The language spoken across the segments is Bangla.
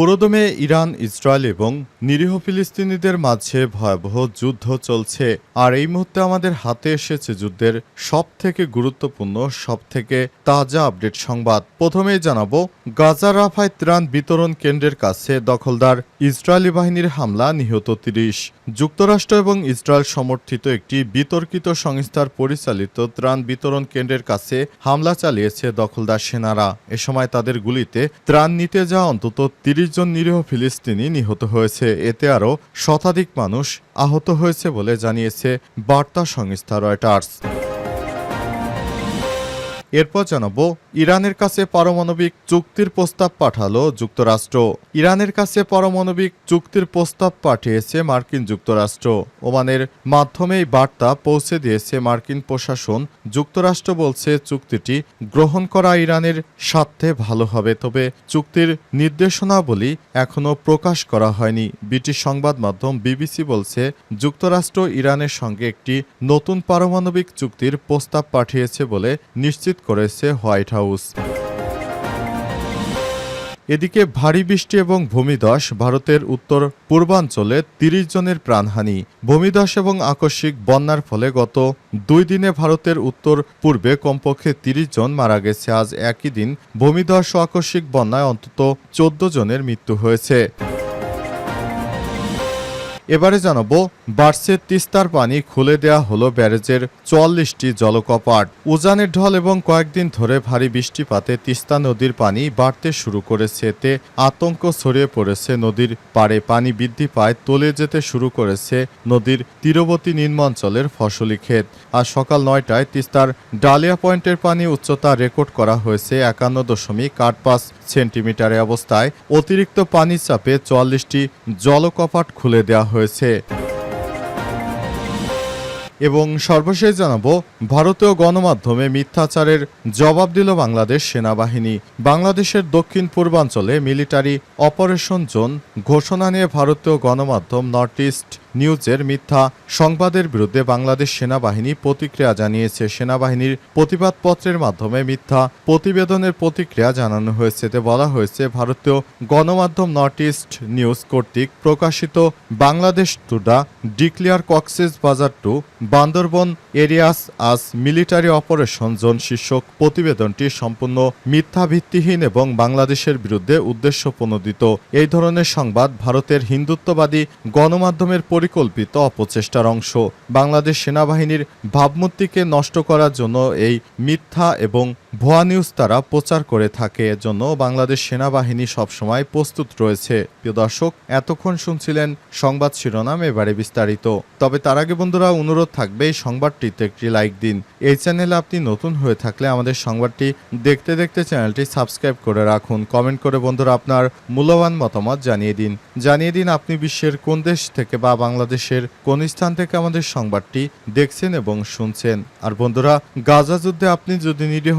পুরোদমে ইরান, ইসরায়েল এবং নিরীহ ফিলিস্তিনিদের মাঝে ভয়াবহ যুদ্ধ চলছে। আর এই মুহূর্তে আমাদের হাতে এসেছে যুদ্ধের সব থেকে গুরুত্বপূর্ণ সব থেকে তাজা আপডেট সংবাদ। প্রথমেই জানাব, গাজা রাফায় ত্রাণ বিতরণ কেন্দ্রের কাছে দখলদার ইসরায়েলি বাহিনীর হামলা নিহত তিরিশ। যুক্তরাষ্ট্র এবং ইসরায়েল সমর্থিত একটি বিতর্কিত সংস্থার পরিচালিত ত্রাণ বিতরণ কেন্দ্রের কাছে হামলা চালিয়েছে দখলদার সেনারা। এ সময় তাদের গুলিতে ত্রাণ নিতে যাওয়া অন্তত তিরিশ জন নিরীহ ফিলিস্তিনি নিহত হয়েছে। এতে আরও শতাধিক মানুষ আহত হয়েছে বলে জানিয়েছে বার্তা সংস্থা রয়টার্স। এরপর জানাব, ইরানের কাছে পারমাণবিক চুক্তির প্রস্তাব পাঠালো যুক্তরাষ্ট্র। ইরানের কাছে পারমাণবিক চুক্তির প্রস্তাব পাঠিয়েছে মার্কিন যুক্তরাষ্ট্র। ওমানের মাধ্যমে এই বার্তা পৌঁছে দিয়েছে মার্কিন প্রশাসন। যুক্তরাষ্ট্র বলছে, চুক্তিটি গ্রহণ করা ইরানের স্বার্থে ভালো হবে, তবে চুক্তির নির্দেশনাবলী এখনও প্রকাশ করা হয়নি। ব্রিটিশ সংবাদ মাধ্যম বিবিসি বলছে, যুক্তরাষ্ট্র ইরানের সঙ্গে একটি নতুন পারমাণবিক চুক্তির প্রস্তাব পাঠিয়েছে বলে নিশ্চিত করেছে হোয়াইট হাউস। এদিকে ভারী বৃষ্টি এবং ভূমিধস ভারতের উত্তর পূর্বাঞ্চলে তিরিশ জনের প্রাণহানি। ভূমিধস এবং আকস্মিক বন্যার ফলে গত দুই দিনে ভারতের উত্তর পূর্বে কমপক্ষে তিরিশ জন মারা গেছে। আজ একই দিন ভূমিধস ও আকস্মিক বন্যায় অন্তত চোদ্দ জনের মৃত্যু হয়েছে। এবারে জানাব বার্সের তিস্তার পানি খুলে দেয়া হলো ব্যারেজের চুয়াল্লিশটি জলকপাট। উজানের ঢল এবং কয়েকদিন ধরে ভারী বৃষ্টিপাতে তিস্তা নদীর পানি বাড়তে শুরু করেছে। এতে আতঙ্ক ছড়িয়ে পড়েছে নদীর পাড়ে। পানি বৃদ্ধি পায়, তলে যেতে শুরু করেছে নদীর তীরবর্তী নিম্নাঞ্চলের ফসলি ক্ষেত। আর সকাল নয়টায় তিস্তার ডালিয়া পয়েন্টের পানি উচ্চতা রেকর্ড করা হয়েছে একান্ন দশমিক আট পাঁচ সেন্টিমিটারে। অবস্থায় অতিরিক্ত পানির চাপে চুয়াল্লিশটি জলকপাট খুলে দেওয়া হয়েছে। এবং সর্বশেষ জানাব, ভারতীয় গণমাধ্যমে মিথ্যাচারের জবাব দিল বাংলাদেশ সেনাবাহিনী। বাংলাদেশের দক্ষিণ পূর্বাঞ্চলে মিলিটারি অপারেশন জোন ঘোষণা নিয়ে ভারতীয় গণমাধ্যম নর্থ ইস্ট নিউজের মিথ্যা সংবাদের বিরুদ্ধে বাংলাদেশ সেনাবাহিনী প্রতিক্রিয়া জানিয়েছে। সেনাবাহিনীর প্রতিবাদপত্রের মাধ্যমে মিথ্যা প্রতিবেদনের প্রতিক্রিয়া জানানো হয়েছে। এতে বলা হয়েছে, ভারতীয় গণমাধ্যম নর্থ ইস্ট নিউজ কর্তৃক প্রকাশিত Bangladesh TUDA, declare Cox's Bazar to Bandarban areas আজ মিলিটারি অপারেশন জোন শীর্ষক প্রতিবেদনটি সম্পূর্ণ মিথ্যা ভিত্তিহীন এবং বাংলাদেশের বিরুদ্ধে উদ্দেশ্য প্রণোদিত এই ধরনের সংবাদ ভারতের হিন্দুত্ববাদী গণমাধ্যমের পরিকল্পিত অপচেষ্টার অংশ। বাংলাদেশ সেনাবাহিনীর ভাবমূর্তিকে নষ্ট করার জন্য এই মিথ্যা এবং ভুয়া নিউজ তারা প্রচার করে থাকে, এজন্য বাংলাদেশ সেনাবাহিনী সবসময় প্রস্তুত রয়েছে। প্রিয় দর্শক, এতক্ষণ শুনছিলেন সংবাদ শিরোনাম, এবারে বিস্তারিত। তবে তার আগে বন্ধুরা, অনুরোধ থাকবে এই সংবাদটিতে একটি লাইক দিন। এই চ্যানেলে আপনি নতুন হয়ে থাকলে আমাদের সংবাদটি দেখতে দেখতে চ্যানেলটি সাবস্ক্রাইব করে রাখুন। কমেন্ট করে বন্ধুরা আপনার মূল্যবান মতামত জানিয়ে দিন। জানিয়ে দিন আপনি বিশ্বের কোন দেশ থেকে বা বাংলাদেশের কোন স্থান থেকে আমাদের সংবাদটি দেখছেন এবং শুনছেন। আর বন্ধুরা, গাজা যুদ্ধে আপনি যদি নিরীহ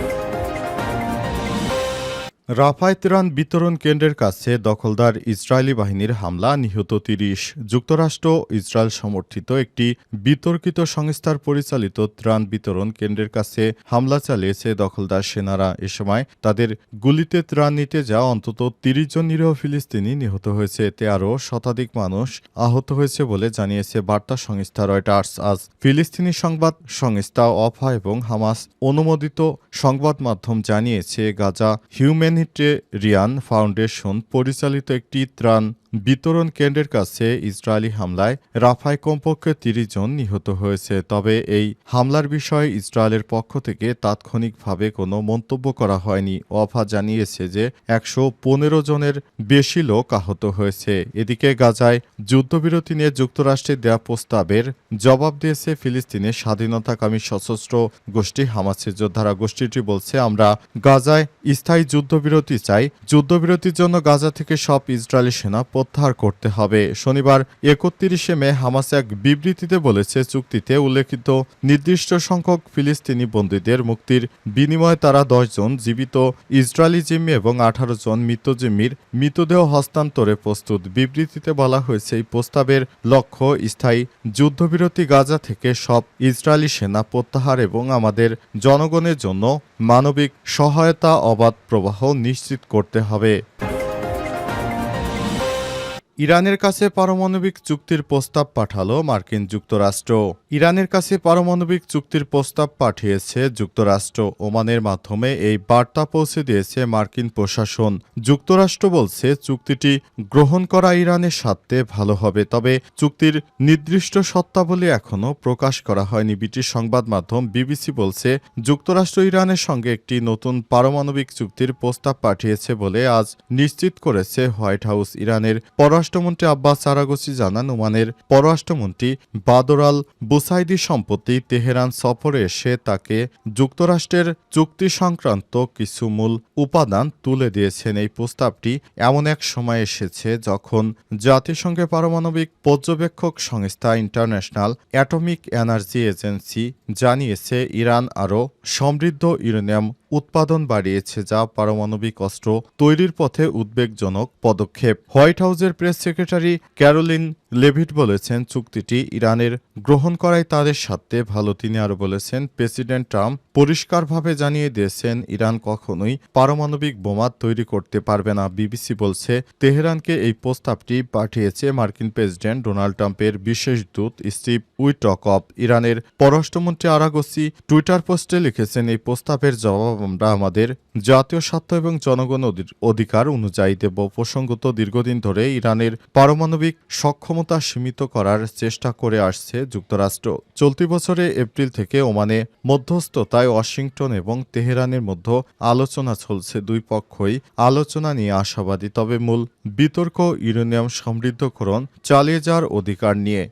রাফায় ত্রাণ বিতরণ কেন্দ্রের কাছে দখলদার ইসরায়েলি বাহিনীর হামলা, নিহত তিরিশ। যুক্তরাষ্ট্র ইসরায়েল সমর্থিত একটি বিতর্কিত সংস্থার পরিচালিত ত্রাণ বিতরণ কেন্দ্রের কাছে হামলা চালিয়েছে দখলদার সেনারা। এ সময় তাদের গুলিতে ত্রাণ নিতে যাওয়া অন্তত তিরিশ জন নিরীহ ফিলিস্তিনি নিহত হয়েছে। এতে আরও শতাধিক মানুষ আহত হয়েছে বলে জানিয়েছে বার্তা সংস্থা রয়টার্স। আজ ফিলিস্তিনি সংবাদ সংস্থা অফা এবং হামাস অনুমোদিত সংবাদ মাধ্যম জানিয়েছে, গাজা হিউম্যানিটেরিয়ান ফাউন্ডেশন পরিচালিত একটি ত্রাণ বিতরণ কেন্দ্রের কাছে ইসরায়েলি হামলায় রাফায় কমপক্ষে তিরিশ জন নিহত হয়েছে। তবে এই হামলার বিষয়ে ইসরায়েলের পক্ষ থেকে তাৎক্ষণিকভাবে কোনো মন্তব্য করা হয়নি। অফা জানিয়েছে যে একশো পনেরো জনের বেশি লোক আহত হয়েছে। এদিকে গাজায় যুদ্ধবিরতি নিয়ে যুক্তরাষ্ট্রের দেয়া প্রস্তাবের জবাব দিয়েছে ফিলিস্তিনের স্বাধীনতাকামী সশস্ত্র গোষ্ঠী হামাসের যোদ্ধারা। গোষ্ঠীটি বলছে, আমরা গাজায় স্থায়ী যুদ্ধবিরতি চাই। যুদ্ধবিরতির জন্য গাজা থেকে সব ইসরায়েলি সেনা প্রত্যাহার করতে হবে। শনিবার একত্রিশে মে হামাস এক বিবৃতিতে বলেছে, চুক্তিতে উল্লেখিত নির্দিষ্ট সংখ্যক ফিলিস্তিনি বন্দীদের মুক্তির বিনিময়ে তারা দশজন জীবিত ইসরায়েলি জিম্মি এবং আঠারো জন মৃত জিম্মির মৃতদেহ হস্তান্তরে প্রস্তুত। বিবৃতিতে বলা হয়েছে, এই প্রস্তাবের লক্ষ্য স্থায়ী যুদ্ধবিরতি গাজা থেকে সব ইসরায়েলি সেনা প্রত্যাহার এবং আমাদের জনগণের জন্য মানবিক সহায়তা অবাধ প্রবাহ নিশ্চিত করতে হবে। ইরানের কাছে পারমাণবিক চুক্তির প্রস্তাব পাঠালো মার্কিন যুক্তরাষ্ট্র। ইরানের কাছে পারমাণবিক চুক্তির প্রস্তাব পাঠিয়েছে যুক্তরাষ্ট্র। ওমানের মাধ্যমে এই বার্তা পৌঁছে দিয়েছে মার্কিন প্রশাসন। যুক্তরাষ্ট্র বলছে, চুক্তিটি গ্রহণ করা ইরানের স্বার্থে ভালো হবে, তবে চুক্তির নির্দিষ্ট সত্তাবলী এখনও প্রকাশ করা হয়নি। ব্রিটিশ সংবাদ মাধ্যম বিবিসি বলছে, যুক্তরাষ্ট্র ইরানের সঙ্গে একটি নতুন পারমাণবিক চুক্তির প্রস্তাব পাঠিয়েছে বলে আজ নিশ্চিত করেছে হোয়াইট হাউস। ইরানের পররাষ্ট্রমন্ত্রী আব্বাস আরাগসি জানান, ওমানের পররাষ্ট্রমন্ত্রী বাদরাল বুসাইদি সম্প্রতি তেহরান সফরে এসে তাকে যুক্তরাষ্ট্রের চুক্তি সংক্রান্ত কিছু মূল উপাদান তুলে দিয়েছেন। এই প্রস্তাবটি এমন এক সময় এসেছে যখন জাতিসংঘের পারমাণবিক পর্যবেক্ষক সংস্থা ইন্টারন্যাশনাল অ্যাটমিক এনার্জি এজেন্সি জানিয়েছে, ইরান আরও সমৃদ্ধ ইউরেনিয়াম উৎপাদন বাড়িয়েছে যা পারমাণবিক অস্ত্র তৈরির পথে উদ্বেগজনক পদক্ষেপ। হোয়াইট হাউসের প্রেস সেক্রেটারি ক্যারোলিন লেভিট বলেছেন চুক্তিটি ইরানের গ্রহণ করাই তাদের স্বার্থে ভালো। তিনি আরও বলেছেন, প্রেসিডেন্ট ট্রাম্প পরিষ্কারভাবে জানিয়ে দিয়েছেন, ইরান কখনোই পারমাণবিক বোমা তৈরি করতে পারবে না। বিবিসি বলছে, তেহরানকে এই প্রস্তাবটি পাঠিয়েছে মার্কিন প্রেসিডেন্ট ডোনাল্ড ট্রাম্পের বিশেষ দূত স্টিভ উইটকপ ইরানের পররাষ্ট্রমন্ত্রী আরাগসি টুইটার পোস্টে লিখেছেন, এই প্রস্তাবের জবাব আমরা আমাদের জাতীয় স্বার্থ এবং জনগণ অধিকার অনুযায়ী দেব। প্রসঙ্গত, দীর্ঘদিন ধরে ইরানের পারমাণবিক সক্ষমতা সীমিত করার চেষ্টা করে আসছে যুক্তরাষ্ট্র। চলতি বছরে এপ্রিল থেকে ওমানে মধ্যস্থতায় ওয়াশিংটন এবং তেহরানের মধ্যে আলোচনা চলছে দুই পক্ষই। আলোচনা নিয়ে আশাবাদী, তবে মূল বিতর্ক ইউরেনিয়াম সমৃদ্ধকরণ চালিয়ে যাওয়ার অধিকার নিয়ে।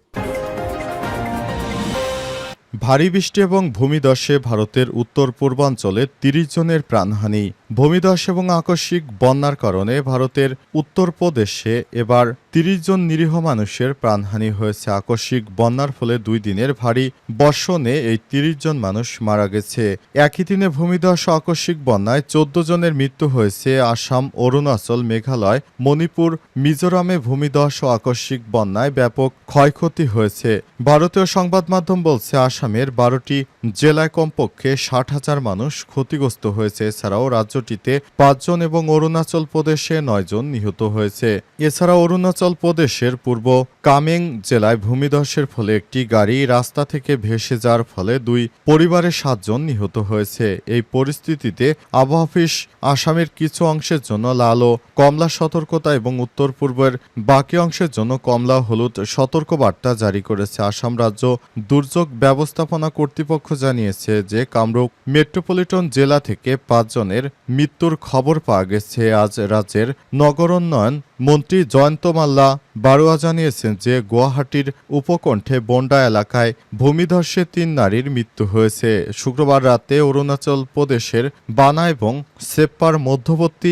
ভারী বৃষ্টি এবং ভূমিধসে ভারতের উত্তর পূর্বাঞ্চলে তিরিশ জনের প্রাণহানি। ভূমিধস এবং আকস্মিক বন্যার কারণে ভারতের উত্তরপ্রদেশে এবার তিরিশ জন নিরীহ মানুষের প্রাণহানি হয়েছে। আকস্মিক বন্যার ফলে দুই দিনের ভারী বর্ষণে এই তিরিশ জন মানুষ মারা গেছে। একই দিনে ভূমিধস আকস্মিক বন্যায় চোদ্দ জনের মৃত্যু হয়েছে। আসাম, অরুণাচল, মেঘালয়, মণিপুর, মিজোরামে ভূমিধস ও আকস্মিক বন্যায় ব্যাপক ক্ষয়ক্ষতি হয়েছে। ভারতীয় সংবাদ মাধ্যম বলছে, আসামের বারোটি জেলায় কমপক্ষে ষাট হাজার মানুষ ক্ষতিগ্রস্ত হয়েছে। এছাড়াও রাজ্যটিতে পাঁচজন এবং অরুণাচল প্রদেশে নয়জন নিহত হয়েছে। এছাড়া অরুণাচল প্রদেশের পূর্ব কামেং জেলায় ভূমিধসের ফলে একটি গাড়ি রাস্তা থেকে ভেসে যাওয়ার ফলে দুই পরিবারের সাতজন নিহত হয়েছে। এই পরিস্থিতিতে আবহাওয়া অফিস আসামের কিছু অংশের জন্য লাল ও কমলা সতর্কতা এবং উত্তর পূর্বের বাকি অংশের জন্য কমলা হলুদ সতর্কবার্তা জারি করেছে। আসাম রাজ্য দুর্যোগ ব্যবস্থাপনা কর্তৃপক্ষ জানিয়েছে যে কামরূপ মেট্রোপলিটন জেলা থেকে পাঁচজনের মৃত্যুর খবর পাওয়া গেছে আজ রাজ্যের নগরোন্নয়ন মন্ত্রী জয়ন্ত মাল্লা বারোয়া জানিয়েছেন যে গুয়াহাটির উপকণ্ঠে বন্ডা এলাকায় ভূমিধসে তিন নারীর মৃত্যু হয়েছে। শুক্রবার রাতে অরুণাচল প্রদেশের বানা এবং সেপ্পার মধ্যবর্তী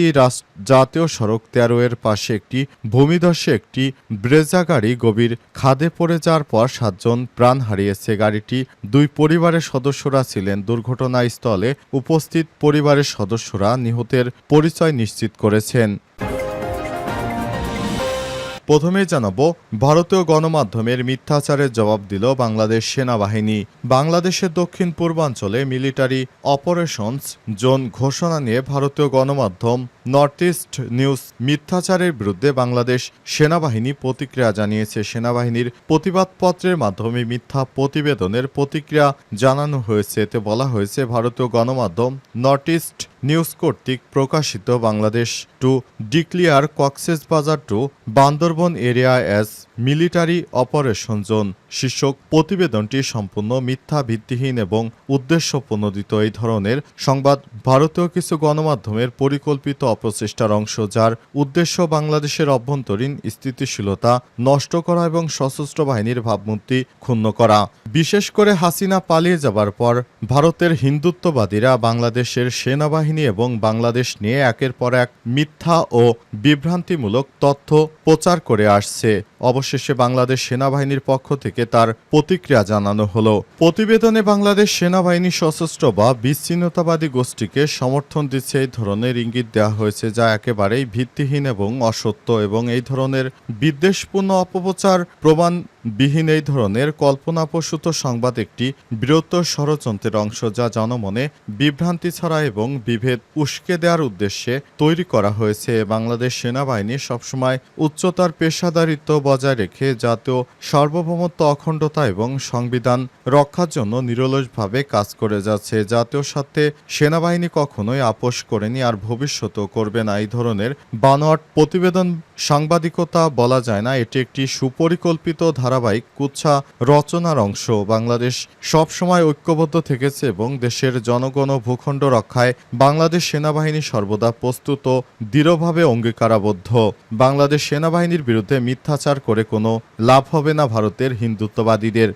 জাতীয় সড়ক তেরো এর পাশে একটি ভূমিধসে একটি ব্রেজা গাড়ি গভীর খাদে পড়ে যাওয়ার পর সাতজন প্রাণ হারিয়েছে। গাড়িটি দুই পরিবারের সদস্যরা ছিলেন। দুর্ঘটনাস্থলে উপস্থিত পরিবারের সদস্যরা নিহতের পরিচয় নিশ্চিত করেছেন। প্রথমেই জানাব, ভারতীয় গণমাধ্যমের মিথ্যাচারের জবাব দিল বাংলাদেশ সেনাবাহিনী। বাংলাদেশের দক্ষিণ পূর্বাঞ্চলে মিলিটারি অপারেশনস জোন ঘোষণা নিয়ে ভারতীয় গণমাধ্যম নর্থ ইস্ট নিউজ মিথ্যাচারের বিরুদ্ধে বাংলাদেশ সেনাবাহিনী প্রতিক্রিয়া জানিয়েছে। সেনাবাহিনীর প্রতিবাদপত্রের মাধ্যমে মিথ্যা প্রতিবেদনের প্রতিক্রিয়া জানানো হয়েছে। এতে বলা হয়েছে, ভারতীয় গণমাধ্যম নর্থ ইস্ট নিউজ কর্তৃক প্রকাশিত Bangladesh to declare Cox's Bazar to Bandarban area as military operation zone শীর্ষক প্রতিবেদনটি সম্পূর্ণ মিথ্যা, ভিত্তিহীন এবং উদ্দেশ্য প্রণোদিত এই ধরনের সংবাদ ভারতীয় কিছু গণমাধ্যমের পরিকল্পিত অপচেষ্টার অংশ যার উদ্দেশ্য বাংলাদেশের অভ্যন্তরীণ স্থিতিশীলতা নষ্ট করা এবং সশস্ত্র বাহিনীর ভাবমূর্তি ক্ষুণ্ণ করা। বিশেষ করে হাসিনা পালিয়ে যাবার পর ভারতের হিন্দুত্ববাদীরা বাংলাদেশের সেনাবাহিনী সেনাবাহিনী এবং বাংলাদেশ নিয়ে একের পর এক মিথ্যা ও বিভ্রান্তিমূলক তথ্য প্রচার করে আসছে। অবশেষে বাংলাদেশ সেনাবাহিনীর পক্ষ থেকে তার প্রতিক্রিয়া জানানো হলো। প্রতিবেদনে বাংলাদেশ সেনাবাহিনী সশস্ত্র বা বিচ্ছিন্নতাবাদী গোষ্ঠীকে সমর্থন দিচ্ছে এই ধরনের ইঙ্গিত দেওয়া হয়েছে, যা একেবারেই ভিত্তিহীন এবং অসত্য এবং এই ধরনের বিদ্বেষপূর্ণ অপপ্রচার প্রমাণ বিহীন এই ধরনের কল্পনাপ্রসূত সংবাদ একটি বৃহত্তর ষড়যন্ত্রের অংশ যা জনমনে বিভ্রান্তি ছড়া এবং বিভেদ উস্কে দেওয়ার উদ্দেশ্যে তৈরি করা হয়েছে। বাংলাদেশ সেনাবাহিনী সবসময় উচ্চতার পেশাদারিত্ব বজায় রেখে জাতীয় সার্বভৌমত্ব, অখণ্ডতা এবং সংবিধান রক্ষার জন্য নিরলসভাবে কাজ করে যাচ্ছে। জাতীয় স্বার্থে সেনাবাহিনী কখনোই আপোষ করেনি আর ভবিষ্যতেও করবে না। এই ধরনের বানোয়াট প্রতিবেদন সাংবাদিকতা বলা যায় না। এটি একটি সুপরিকল্পিত ধারাবাহিক কুচ্ছা রচনার অংশ। বাংলাদেশ সবসময় ঐক্যবদ্ধ থেকেছে এবং দেশের জনগণ ভূখণ্ড রক্ষায় বাংলাদেশ সেনাবাহিনী সর্বদা প্রস্তুত ও দৃঢ়ভাবে অঙ্গীকারাবদ্ধ। বাংলাদেশ সেনাবাহিনীর বিরুদ্ধে মিথ্যাচার করে কোনো লাভ হবে না ভারতের হিন্দুত্ববাদীদের।